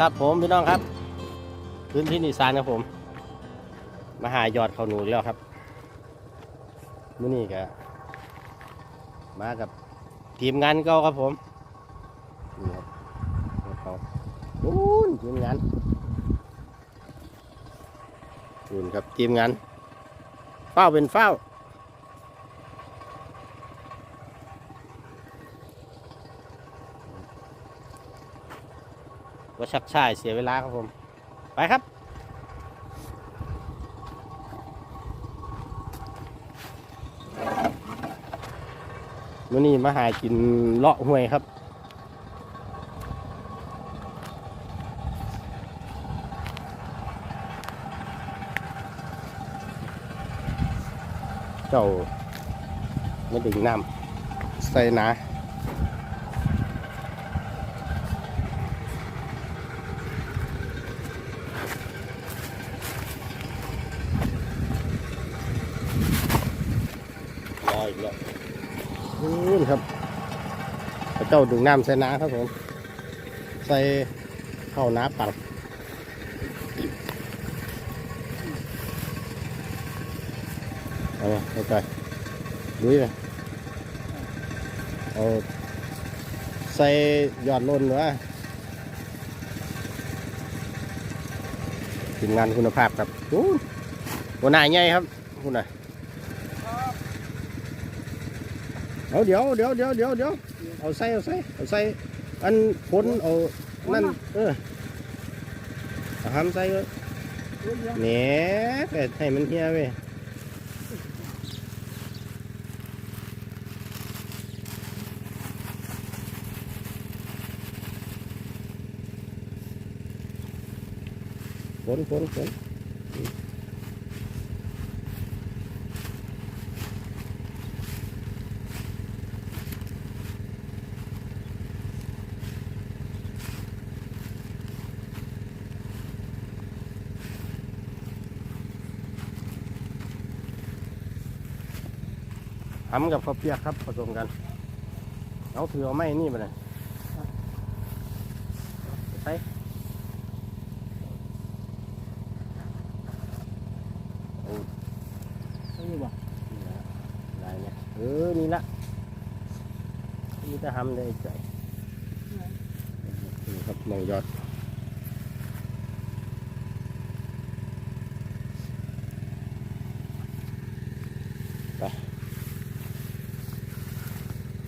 ครับผมพี่น้องครับ พื้นที่นิสานครับผม มาหายอดเขาหนูแล้วครับมื้อนี้ก็มากับทีมงานเก่าครับผมนี่ครับเขาปูนทีมงานปูนครับทีมงานเฝ้าเป็นเฝ้า ชักช่ายเสียเวลาครับผม ไปครับ วันนี้มาหากินเลาะห้วยครับเจ้าไมาดึงน้ำใส่นา อีกแล้วนี่นครับเจ้าดึงน้ำใส่น้าครับผม ใส่เข้าน้าปังเอาไปเอาไปลุยเลยเอาใส่ยอดล้นวะทีมงานคุณภาพครับโอ้หัวหน้าใหญ่ครับคุณน่ะ เอาเดี๋ยวเดี๋ยวเดี๋ยวเดี๋ยวเดี๋ยวเอาใส่เอาใส่เอาใส่อันพ้นเอานั่นเออเอาทำใส่ก็แหน่แต่ให้มันเฮียเว้ยฝนฝนฝน ทำกับข้าวเปียกครับผสมกัน เอาถือเอาไม้นี่มาเลยใส่นี่บ่นี่ละได้เนี่ยเออ นี่ละนี่จะทำได้ใจนี่ครับมองยอดไป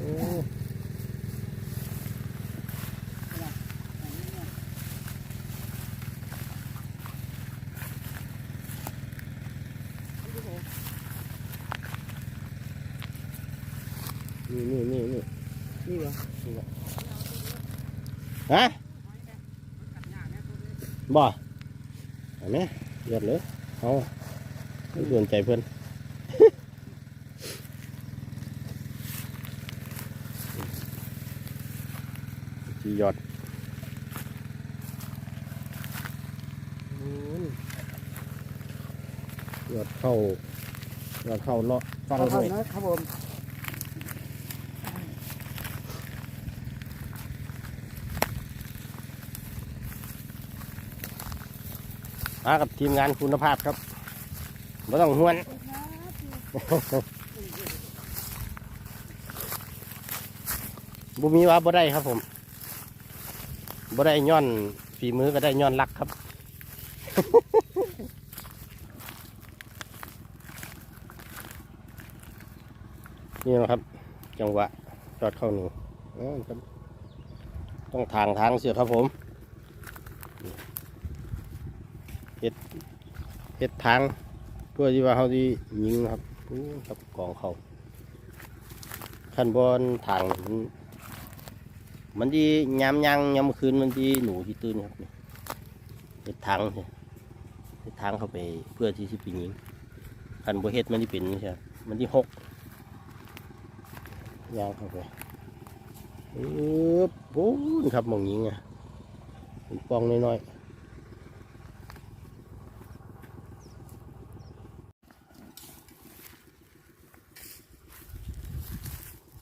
โอ้นี่นี่นี่นี่นี่บ่ฮะบ่เห็นไหมยอดเลยเอาไม่เดือนใจเพื่อน จียอดอืมยอดเข้ายอดเข้าเลาะฟังเอาห้วยนะครับผมมากับทีมงานคุณภาพครับไม่ต้องหวนบุมีว่าบ่ได้ครับผม บ่ได้ย้อนฝีมือก็ได้ย้อนรักครับ นี่นะครับ จังหวะจอดเข้าหนูต้องทางทางเสียครับผมเฮ็ดเฮ็ดทางเพื่อที่ว่าเขาที่ยิงครับครับกองเขาขั้นบนทางมัน มันดียามยังยามคืนมันดีหนูที่ตื่นครับนี่เฮ็ดทางเนี่ยเฮ็ดทางเข้าไปเพื่อที่สิไปยิงคันบ่เฮ็ดมันที่เป็นใช่มันที่หกยางเข้าไปอึ๊บปูนครับมองยิงอะเป็นปองน้อยๆ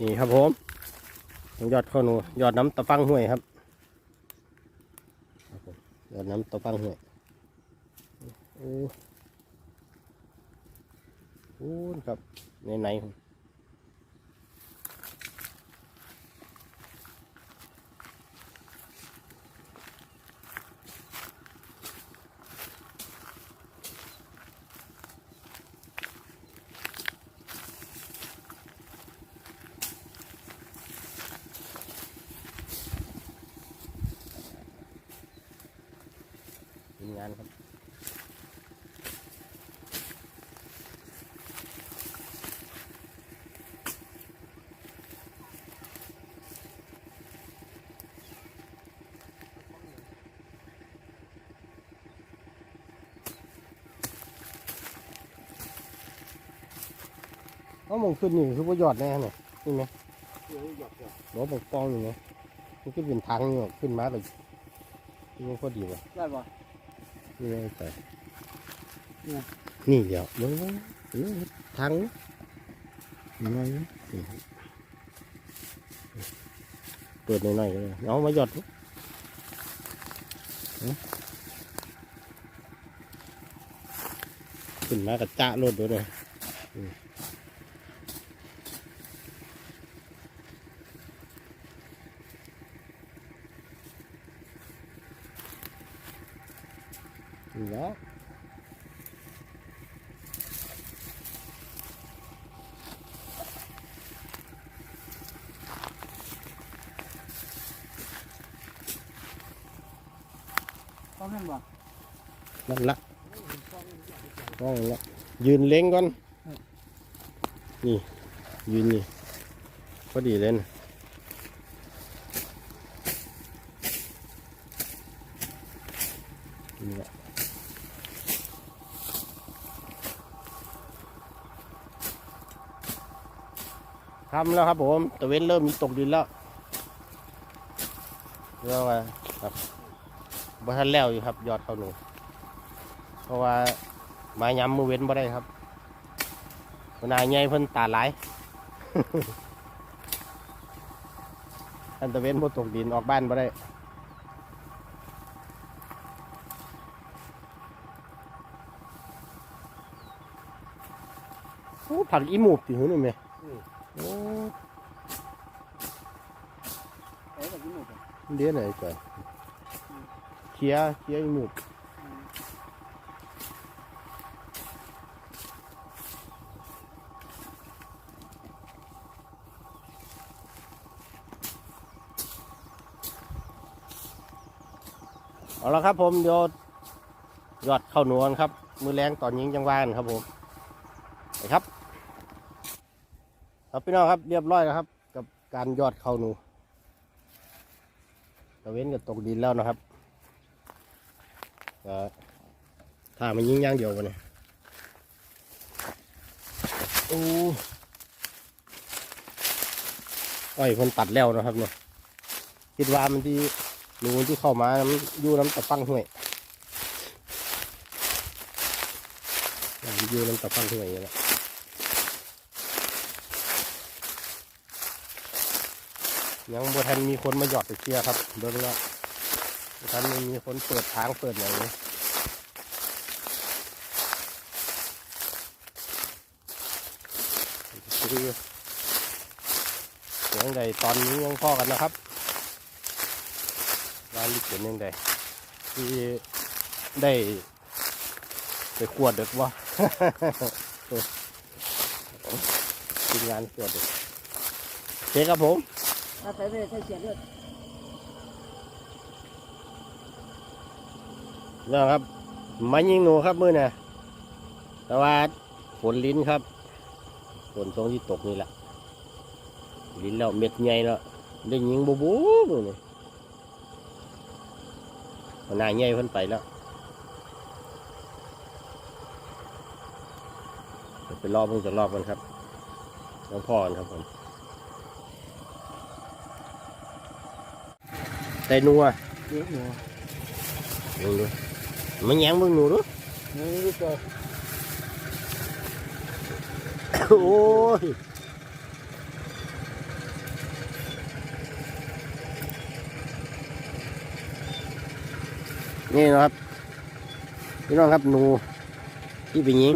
นี่ครับผม ยอดข้าวหนูยอดน้ำตะฟังห้วยครับยอดน้ำตะฟังห่วยโอ้โหครับในไหน มงานครับเอามองขึ้นนี่คือว่ายอดแน่เนี่ยนี่ไหมเดี๋ยวหยอกหยอกหมอบอกปองอยู่ไหมมันก็เป็นทางนี่ขึ้นมาเลยมันก็ดีว่ะได้ป่ะ นี่ไงแต่เนี่ยนี่เดี๋ยวเบิ้งเบิ้งเออทางนี่หน่อยนะนี่เปิดหน่อยๆก็เลยเอามาหยอดดูเอาขึ้นมากระจ้ารถด้วยเลย อืมนี่แล้วต้องเห็นป่ะนั่นละว่องละยืนเล้งก่อน นี่ ยืนนี่พอดีเลยนะ ทำแล้วครับผมตะเว้นเริ่มมีตกดินแล้วเรียกว่าครับบ่ทันแล้วอยู่ครับ ยอดเขาหนูเพราะว่าไม้ย้ำมือเว้นบ่ได้ครับเวลาใหญ่เพิ่นตาหลายอันตะเว้นบ่ตกดินออกบ้านบ่ได้โอ้ผักอีหมูบติหือนี่แม่โอ้ เอ๋แบบนี้หมดเลยเดี๋ยวไหนก่อนเคลียเคลียหมูบเอาละครับผมเดี๋ยวยอดเข้าหนวนครับ มือแรงตอนยิงจังหวานครับผมไปครับ ครับพี่น้องครับเรียบร้อยแล้วครับ กับการยอดเข้าหนู ตะเว้นก็ตกดินแล้วนะครับก็ถ้ามันยิงย่างเดียวกันเนี่ยโอ้อ้อยคนตัดแล้วนะครับเนี่ยคิดว่ามันที่หนูที่เข้ามามันอยู่น้ำตะปังห่วยมันอยู่น้ำตะปังห่วยอย่างนี้แหละ ยังบทันมีคนมาหยอดไปเคลียร์ครับเบิ่งแล้วบ่ทันมีคนเปิดทางเปิดอย่างนี้คือเสียงใดตอนนี้ยังพ่อกันนะครับร้านลิเกนยังใดที่ได้ไปขวดเด็กวะทีมงานขวดเด็กโอเคครับผม ถ้าใส่เสียเลือดแล้วครับมายิงหนูครับมือน่ะแต่ว่าฝนลิ้นครับฝนตรงที่ตกนี่แหละลิ้นแล้วเม็ดใหญ่แล้วได้ยิงบูบูบูนี่หัวหน้าใหญ่เพิ่นไปแล้วเดี๋ยวไปรอบเพิ่งจะรอบกันครับน้องพ่อกันครับผม ได้นัวเยอะอยู่มึงดูมันแยงมึงหนูดูนี่รู้ตัวโอ้ยนี่นะครับพี่น้องครับหนูที่ไปยิง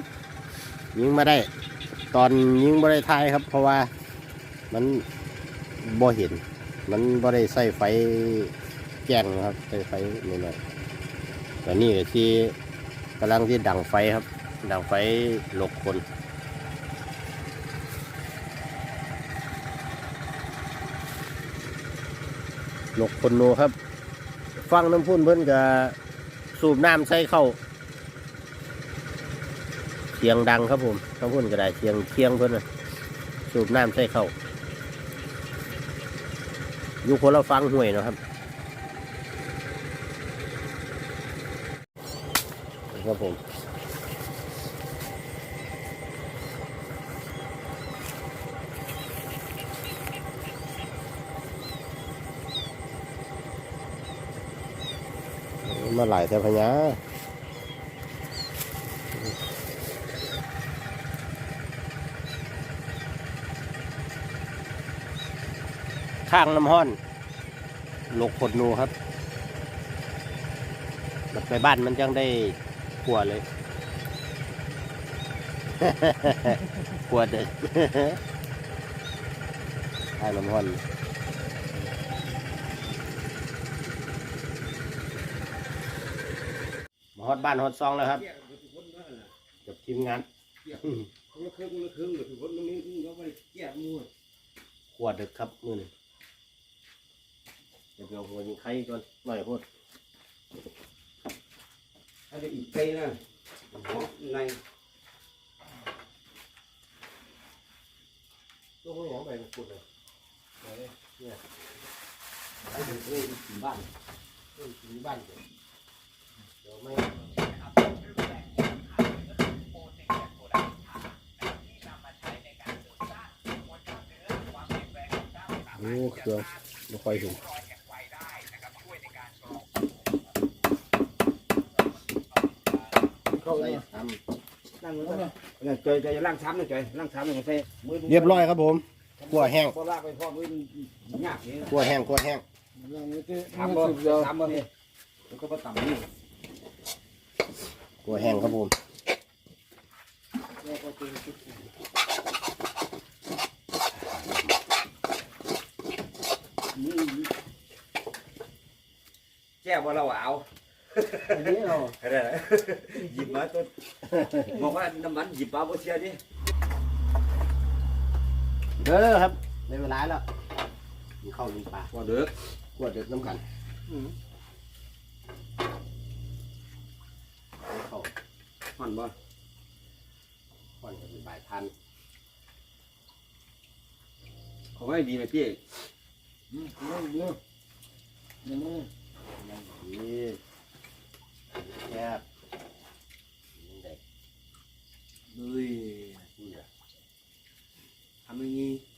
ยิงมาได้ ตอนยิงบ่ได้ทายครับ เพราะว่ามันบ่เห็น มันบ่ได้ใส่ไฟ แจ้งนะครับใส่ไฟนิดหน่อยแต่นี่ที่กำลังที่ดังไฟครับ ดังไฟหลกคนหลกคนโนครับ ฟังน้ำพุ่นเพิ่นก็สูบน้ำใส่เข้าเสียงดังครับผมน้ำพุ่นก็ได้เสียงเคียงเพิ่นนะสูบน้ำใส่เข้าอยู่คนเราฟังห่วยนะครับ ครับผมมาหลายแต่พญาข้างน้ำห้อนหลกขดนูครับบัดไปบ้านมันจังได้ กลัวเลย กลัวเด็กข้างน้ำห้อนมาฮอดบ้านฮอดซองแล้วครับกับทีมงานคนละครึ่งคนละครึ่งเลยถือว่ามันนี่เราไปแก้มือขวดดึกครับมือนี่เดี๋ยวเอาหัวยิงไข่ก่อนหน่อยพูด ถ้าจะอีกไปนะในตัวหัวหยองไปพูดเลยไอ้เด็กเลยถึง เรียวเดี๋ยวไม่โอ้เครื่องไม่ค่อยถึงเนั่งอยู่ตรงนี้เนี่ยจใจล่างซ้ำเลยใจล่างซ้ำเลยใส่มือเรียบร้อยครับผมขั่วแห้งพอลากไปพ่อมือยากนี่ขั่วแห้งขั่วแห้งนั่งอยู่ที่ถามนั่งสุดเดียวถามบ่นี่ยแล้วก็มาต่ำนี่ขั่วแห้งครับผมแก้ว่าเราเอา อันนี้เราอะไรนะหยิบมาต้นบอกว่าน้ำมันหยิบมาบ่เชียดิเด้อครับได้เวลาแล้วมีข้าวมีปลาว่าเด้อขวดเด็ดน้ำกันเข้ามันบ่ก่อนจะเป็นบ่ายทันเขาให้ดีไหมพี่อืมนั่งอยู่อย่างนี้ยังดี แคบยัง